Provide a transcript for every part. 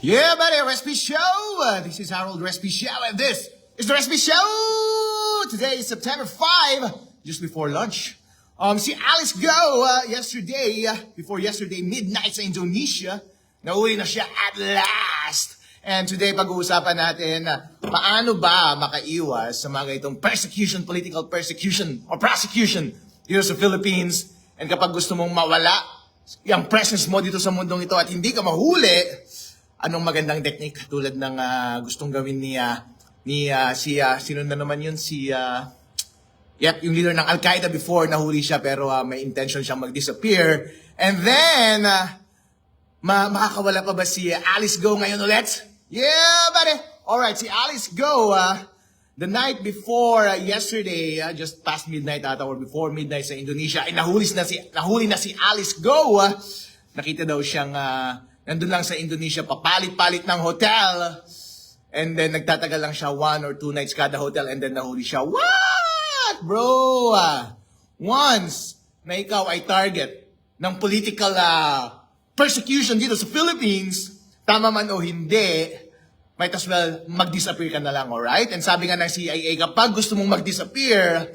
Yeah, buddy, Recipe Show! Uh, this is Harold Recipe Show, and this is the Recipe Show! Today is September 5, just before lunch. Um, si Alice Go, uh, yesterday, uh, before yesterday, midnight sa Indonesia, nauwi na siya at last. And today, pag-uusapan natin, uh, paano ba makaiwas sa mga itong persecution, political persecution, or prosecution dito sa Philippines. And kapag gusto mong mawala, yung presence mo dito sa mundong ito at hindi ka mahuli, anong magandang technique tulad ng ah, gustong gawin ni ah, ni ah, si ah, sino na naman yun si ah, Yep, yung leader ng Al-Qaeda before nahuli siya pero ah, may intention siyang mag-disappear. And then ah, ma makakawala pa ba si Alice Go ngayon ulit? Yeah, buddy. All right, si Alice Go ah, the night before ah, yesterday, ah, just past midnight ata or before midnight sa Indonesia, ay nahuli na si nahuli na si Alice Go. ah. nakita daw siyang ah, nandun lang sa Indonesia papalit-palit ng hotel. And then nagtatagal lang siya one or two nights kada hotel and then nahuli siya. What, bro? Ah, once na ikaw ay target ng political ah, persecution dito sa Philippines, tama man o hindi, might as well mag-disappear ka na lang, alright? And sabi nga ng CIA, kapag gusto mong mag-disappear,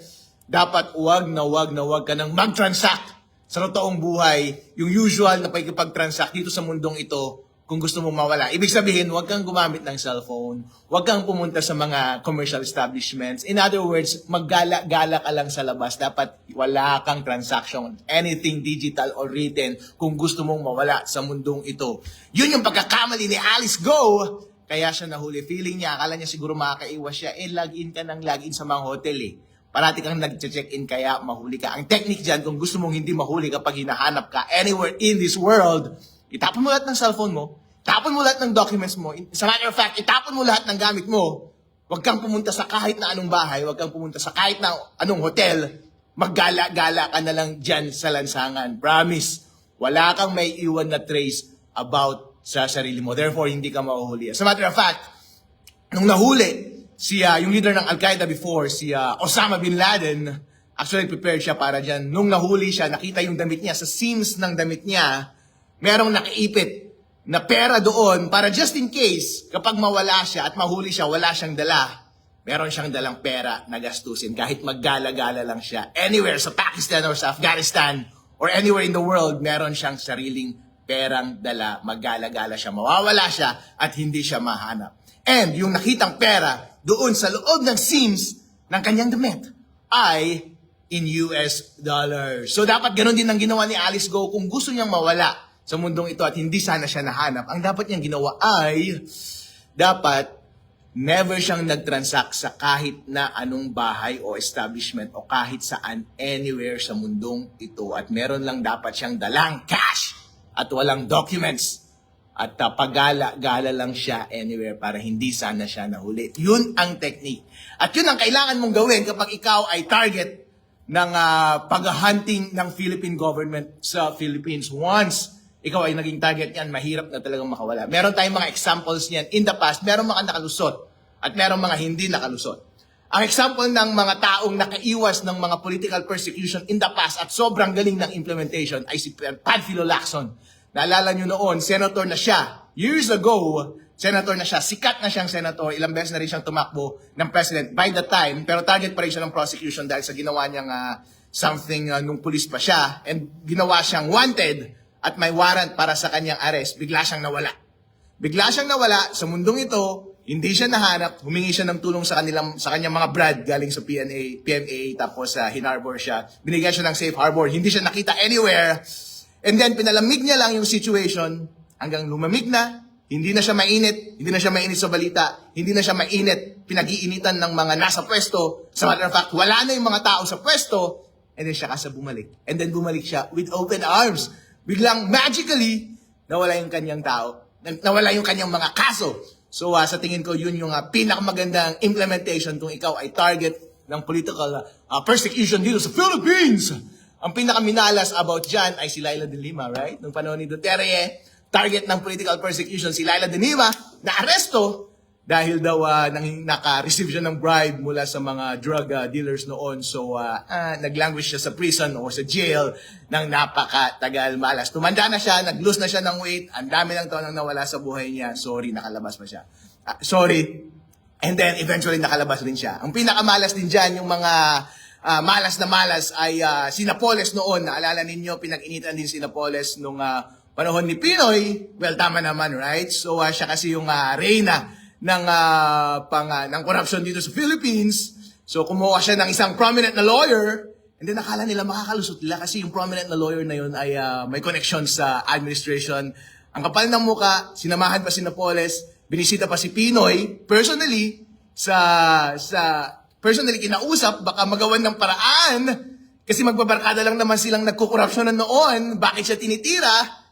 dapat wag na wag na wag ka nang mag-transact sa totoong buhay, yung usual na pagkipag-transact dito sa mundong ito, kung gusto mong mawala. Ibig sabihin, huwag kang gumamit ng cellphone, huwag kang pumunta sa mga commercial establishments. In other words, maggala-gala ka lang sa labas. Dapat wala kang transaction, anything digital or written, kung gusto mong mawala sa mundong ito. Yun yung pagkakamali ni Alice Go, kaya siya nahuli. Feeling niya, akala niya siguro makakaiwas siya, eh, log-in ka ng log-in sa mga hotel eh. Parati kang nag-check-in kaya mahuli ka. Ang technique dyan, kung gusto mong hindi mahuli kapag hinahanap ka anywhere in this world, itapon mo lahat ng cellphone mo, itapon mo lahat ng documents mo. As a matter of fact, itapon mo lahat ng gamit mo. Huwag kang pumunta sa kahit na anong bahay, huwag kang pumunta sa kahit na anong hotel. Maggala-gala ka na lang dyan sa lansangan. Promise. Wala kang may iwan na trace about sa sarili mo. Therefore, hindi ka mahuhuli. As a matter of fact, nung nahuli, si ah, yung leader ng Al-Qaeda before, si ah, Osama Bin Laden, actually prepared siya para dyan. Nung nahuli siya, nakita yung damit niya, sa seams ng damit niya, merong nakaipit na pera doon para just in case, kapag mawala siya at mahuli siya, wala siyang dala, meron siyang dalang pera na gastusin kahit maggala-gala lang siya. Anywhere sa Pakistan or sa Afghanistan or anywhere in the world, meron siyang sariling perang dala, maggala-gala siya, mawawala siya at hindi siya mahanap. And yung nakitang pera doon sa loob ng seams ng kanyang damit ay in US dollars. So dapat ganun din ang ginawa ni Alice Go kung gusto niyang mawala sa mundong ito at hindi sana siya nahanap. Ang dapat niyang ginawa ay dapat never siyang nag-transact sa kahit na anong bahay o establishment o kahit saan anywhere sa mundong ito at meron lang dapat siyang dalang cash at walang documents at uh, pagala-gala lang siya anywhere para hindi sana siya nahuli. Yun ang technique. At yun ang kailangan mong gawin kapag ikaw ay target ng uh, paghahunting ng Philippine government sa Philippines. Once ikaw ay naging target niyan, mahirap na talagang makawala. Meron tayong mga examples niyan. In the past, meron mga nakalusot at meron mga hindi nakalusot. Ang example ng mga taong nakaiwas ng mga political persecution in the past at sobrang galing ng implementation ay si Panfilo Lacson. Naalala nyo noon, senator na siya. Years ago, senator na siya. Sikat na siyang senator. Ilang beses na rin siyang tumakbo ng president by the time. Pero target pa rin siya ng prosecution dahil sa ginawa niyang ah, something ah, nung pulis pa siya. And ginawa siyang wanted at may warrant para sa kanyang arrest. Bigla siyang nawala. Bigla siyang nawala sa mundong ito, hindi siya nahanap, humingi siya ng tulong sa kanilang sa kanyang mga brad galing sa PNA, PMA tapos uh, hinarbor siya. Binigyan siya ng safe harbor, hindi siya nakita anywhere. And then pinalamig niya lang yung situation hanggang lumamig na, hindi na siya mainit, hindi na siya mainit sa balita, hindi na siya mainit, pinag-iinitan ng mga nasa pwesto. Sa matter of fact, wala na yung mga tao sa pwesto, and then siya kasa bumalik. And then bumalik siya with open arms. Biglang magically, nawala yung kanyang tao, na- nawala yung kanyang mga kaso. So uh, sa tingin ko, yun yung uh, pinakamagandang implementation kung ikaw ay target ng political uh, persecution dito sa Philippines. Ang pinakaminalas about dyan ay si Laila de Lima, right? Nung panahon ni Duterte, target ng political persecution si Laila de Lima, na aresto dahil daw ah, nang, naka-receive siya ng bribe mula sa mga drug ah, dealers noon. So, ah, ah, nag-languish siya sa prison or sa jail ng napakatagal malas. Tumanda na siya, nag-lose na siya ng weight, ang dami ng taon ang nawala sa buhay niya. Sorry, nakalabas pa siya. Ah, sorry. And then, eventually, nakalabas rin siya. Ang pinakamalas din dyan, yung mga ah, malas na malas ay ah, Sinapoles noon. Naalala ninyo, pinag-initan din Sinapoles nung ah, panahon ni Pinoy. Well, tama naman, right? So, ah, siya kasi yung ah, reyna ng ah, pang ah, ng corruption dito sa Philippines. So kumuha siya ng isang prominent na lawyer and then nakala nila makakalusot nila kasi yung prominent na lawyer na yun ay ah, may connection sa administration. Ang kapal ng muka, sinamahan pa si Napoles, binisita pa si Pinoy personally sa sa personally kinausap baka magawan ng paraan kasi magbabarkada lang naman silang nagkukorupsyon na noon, bakit siya tinitira?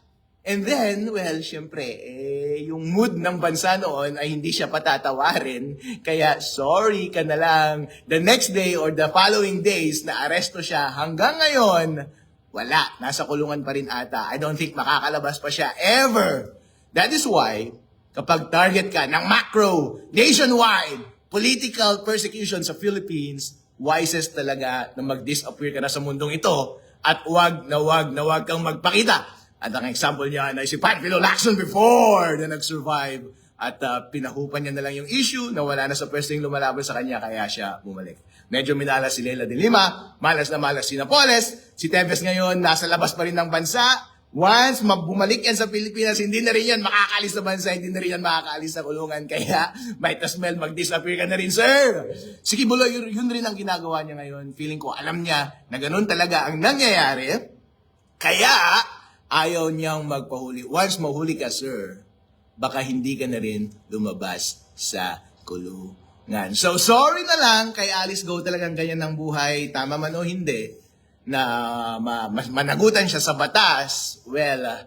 And then, well, syempre, eh, yung mood ng bansa noon ay hindi siya patatawarin. Kaya, sorry ka na lang. The next day or the following days, na aresto siya. Hanggang ngayon, wala. Nasa kulungan pa rin ata. I don't think makakalabas pa siya ever. That is why, kapag target ka ng macro, nationwide, political persecution sa Philippines, wisest talaga na mag-disappear ka na sa mundong ito at wag na wag na wag kang magpakita. At ang example niya ay si Panfilo Lacson before na nag-survive at uh, pinahupan niya na lang yung issue na wala na sa pwesteng lumalaban sa kanya kaya siya bumalik. Medyo minalas si Leila de Lima, malas na malas si Napoles, si Tevez ngayon nasa labas pa rin ng bansa. Once ma- bumalik yan sa Pilipinas, hindi na rin yan makakaalis sa bansa, hindi na rin yan makakaalis sa kulungan. Kaya might as well mag-disappear ka na rin, sir. Si Kibuloy, yun, yun rin ang ginagawa niya ngayon. Feeling ko, alam niya na ganun talaga ang nangyayari. Kaya, ayaw niyang magpahuli. Once mahuli ka, sir, baka hindi ka na rin lumabas sa kulungan. So, sorry na lang kay Alice Go talagang ganyan ng buhay, tama man o hindi, na ma- ma- managutan siya sa batas. Well, ah,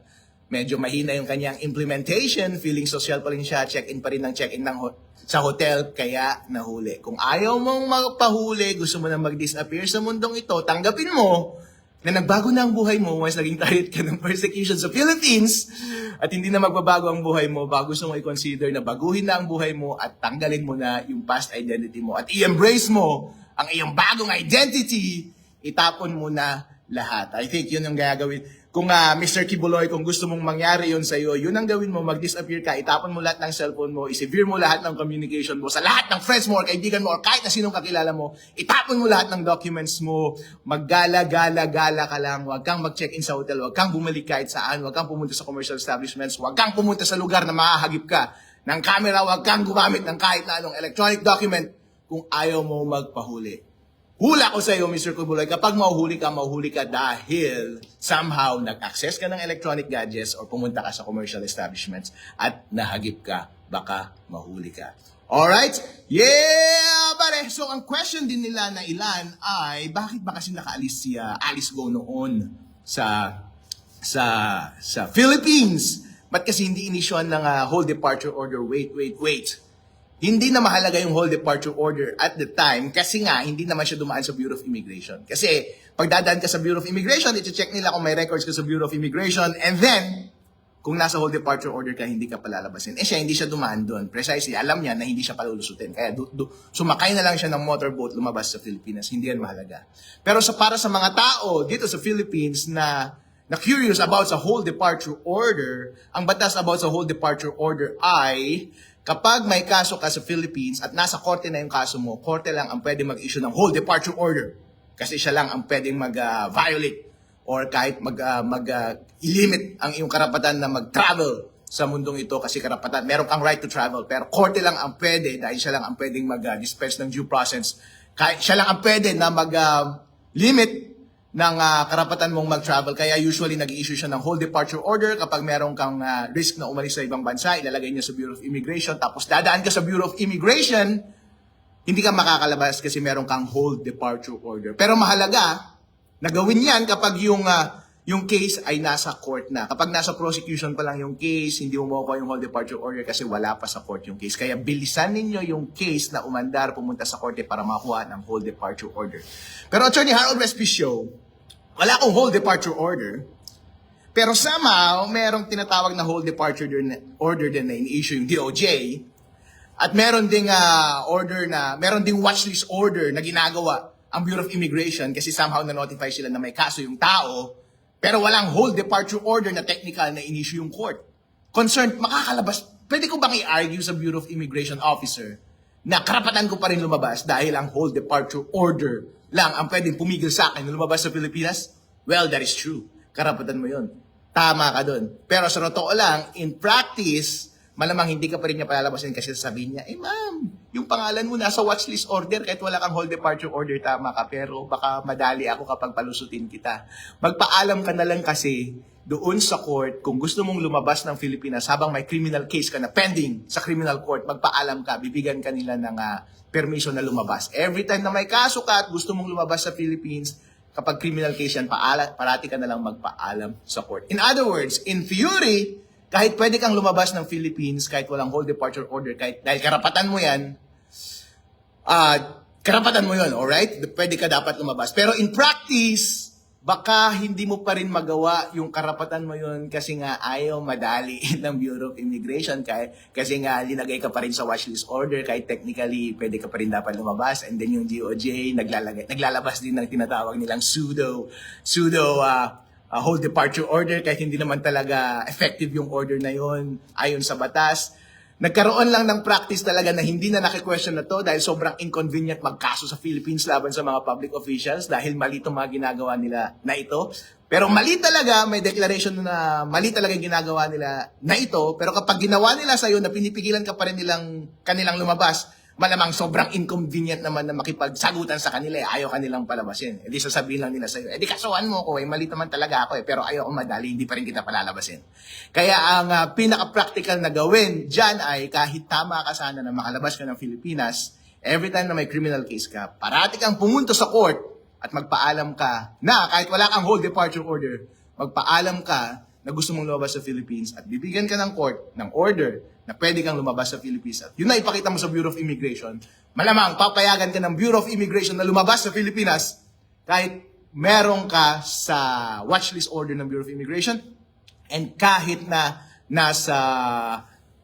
medyo mahina yung kanyang implementation, feeling social pa rin siya, check-in pa rin ng check-in ng ho- sa hotel, kaya nahuli. Kung ayaw mong magpahuli, gusto mo na mag-disappear sa mundong ito, tanggapin mo na nagbago na ang buhay mo once naging target ka ng persecution sa Philippines at hindi na magbabago ang buhay mo, bago gusto mo i-consider na baguhin na ang buhay mo at tanggalin mo na yung past identity mo at i-embrace mo ang iyong bagong identity, itapon mo na lahat. I think yun ang gagawin. Kung ah, Mr. Kibuloy, kung gusto mong mangyari yun sa'yo, yun ang gawin mo, mag-disappear ka, itapon mo lahat ng cellphone mo, isevere mo lahat ng communication mo, sa lahat ng friends mo, or kaibigan mo, or kahit na sinong kakilala mo, itapon mo lahat ng documents mo, maggala, gala, gala ka lang, huwag kang mag-check-in sa hotel, huwag kang bumalik kahit saan, huwag kang pumunta sa commercial establishments, huwag kang pumunta sa lugar na mahahagip ka. Ng camera, huwag kang gumamit ng kahit na anong electronic document kung ayaw mo magpahuli. Hula ko sa iyo, Mr. Kubuloy, kapag mahuhuli ka, mahuhuli ka dahil somehow nag-access ka ng electronic gadgets or pumunta ka sa commercial establishments at nahagip ka, baka mahuli ka. Alright? Yeah, pare. So, ang question din nila na ilan ay, bakit ba kasi nakaalis si ah, Alice Go noon sa sa sa Philippines? Ba't kasi hindi inisyon ng ah, whole departure order? Wait, wait, wait. Hindi na mahalaga yung whole departure order at the time kasi nga hindi naman siya dumaan sa Bureau of Immigration. Kasi pag dadaan ka sa Bureau of Immigration, iti-check nila kung may records ka sa Bureau of Immigration and then kung nasa whole departure order ka, hindi ka palalabasin. Eh siya, hindi siya dumaan doon. Precisely, alam niya na hindi siya palulusutin. Kaya du- du- sumakay na lang siya ng motorboat, lumabas sa Pilipinas. Hindi yan mahalaga. Pero sa para sa mga tao dito sa Philippines na na curious about sa whole departure order, ang batas about sa whole departure order ay kapag may kaso ka sa Philippines at nasa korte na yung kaso mo, korte lang ang pwede mag-issue ng whole departure order. Kasi siya lang ang pwedeng mag-violate or kahit mag, ah, mag ah, i-limit ang iyong karapatan na mag-travel sa mundong ito kasi karapatan. Meron kang right to travel pero korte lang ang pwede dahil siya lang ang pwedeng mag-dispense ng due process. Kahit siya lang ang pwede na mag-limit ng ah, karapatan mong mag-travel. Kaya usually nag-issue siya ng whole departure order kapag meron kang ah, risk na umalis sa ibang bansa, ilalagay niya sa Bureau of Immigration, tapos dadaan ka sa Bureau of Immigration, hindi ka makakalabas kasi meron kang whole departure order. Pero mahalaga, na gawin yan kapag yung ah, yung case ay nasa court na. Kapag nasa prosecution pa lang yung case, hindi mo makuha yung whole departure order kasi wala pa sa court yung case. Kaya bilisan ninyo yung case na umandar pumunta sa korte para makuha ng whole departure order. Pero Attorney Harold Respicio, wala akong whole departure order. Pero somehow, merong tinatawag na whole departure order din na in-issue yung DOJ. At meron ding ah, order na, meron ding watchlist order na ginagawa ang Bureau of Immigration kasi somehow na-notify sila na may kaso yung tao, pero walang whole departure order na technical na in-issue yung court. Concerned, makakalabas, pwede ko bang i-argue sa Bureau of Immigration Officer na karapatan ko pa rin lumabas dahil ang whole departure order lang ang pwedeng pumigil sa akin na lumabas sa Pilipinas? Well, that is true. Karapatan mo yon. Tama ka doon. Pero sa totoo lang, in practice, malamang hindi ka pa rin niya palalabasin kasi sasabihin niya, eh ma'am, yung pangalan mo nasa watchlist order kahit wala kang whole departure order, tama ka, pero baka madali ako kapag palusutin kita. Magpaalam ka na lang kasi doon sa court, kung gusto mong lumabas ng Pilipinas habang may criminal case ka na pending sa criminal court, magpaalam ka, bibigyan ka nila ng ah, permission na lumabas. Every time na may kaso ka at gusto mong lumabas sa Philippines, kapag criminal case yan, paala, parati ka na lang magpaalam sa court. In other words, in theory, kahit pwede kang lumabas ng Philippines, kahit walang whole departure order, kahit dahil karapatan mo yan, ah karapatan mo yun, alright? Pwede ka dapat lumabas. Pero in practice, baka hindi mo pa rin magawa yung karapatan mo yun kasi nga ayaw madali ng Bureau of Immigration kaya, kasi nga linagay ka pa rin sa watchlist order kahit technically pwede ka pa rin dapat lumabas and then yung DOJ naglalagay, naglalabas din ng tinatawag nilang pseudo pseudo uh, uh, whole departure order kahit hindi naman talaga effective yung order na yun ayon sa batas Nagkaroon lang ng practice talaga na hindi na naki-question na to dahil sobrang inconvenient magkaso sa Philippines laban sa mga public officials dahil mali itong mga ginagawa nila na ito. Pero mali talaga, may declaration na mali talaga yung ginagawa nila na ito. Pero kapag ginawa nila sa'yo na pinipigilan ka pa rin nilang kanilang lumabas, malamang sobrang inconvenient naman na makipagsagutan sa kanila eh. Ayaw kanilang palabasin. E di sasabihin lang nila sa'yo, eh di kasuhan mo ko eh, mali naman talaga ako eh, pero ayaw ko madali, hindi pa rin kita palalabasin. Kaya ang ah, pinaka-practical na gawin dyan ay kahit tama ka sana na makalabas ka ng Pilipinas, every time na may criminal case ka, parati kang pumunto sa court at magpaalam ka na kahit wala kang whole departure order, magpaalam ka na gusto mong lumabas sa Philippines at bibigyan ka ng court ng order na pwede kang lumabas sa Philippines at yun na ipakita mo sa Bureau of Immigration, malamang papayagan ka ng Bureau of Immigration na lumabas sa Pilipinas kahit meron ka sa watchlist order ng Bureau of Immigration and kahit na nasa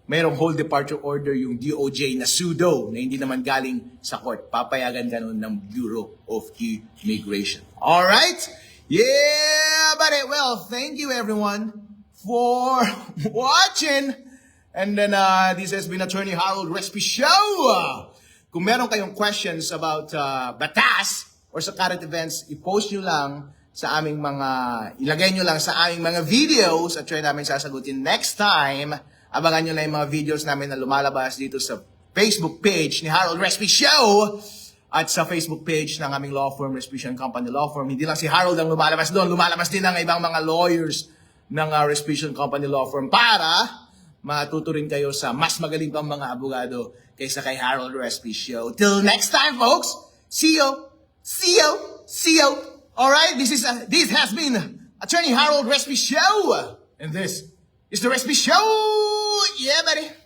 mayroong whole departure order yung DOJ na pseudo na hindi naman galing sa court. Papayagan ka nun ng Bureau of Immigration. Alright? Yeah, buddy. Well, thank you everyone for watching. And then, uh, this has been Attorney Harold Respi Show. Kung meron kayong questions about uh, batas or sa current events, i-post nyo lang sa aming mga, ilagay nyo lang sa aming mga videos at try namin sasagutin next time. Abangan nyo na yung mga videos namin na lumalabas dito sa Facebook page ni Harold Respi Show at sa Facebook page ng aming law firm, Respition Company Law Firm. Hindi lang si Harold ang lumalabas doon, lumalabas din ang ibang mga lawyers ng uh, Respition Company Law Firm para matuturin kayo sa mas magaling pang mga abogado kaysa kay Harold Respi Show. Till next time, folks. See you. See you. See you. All right. This is uh, this has been Attorney Harold Respi Show, and this is the Respi Show. Yeah, buddy.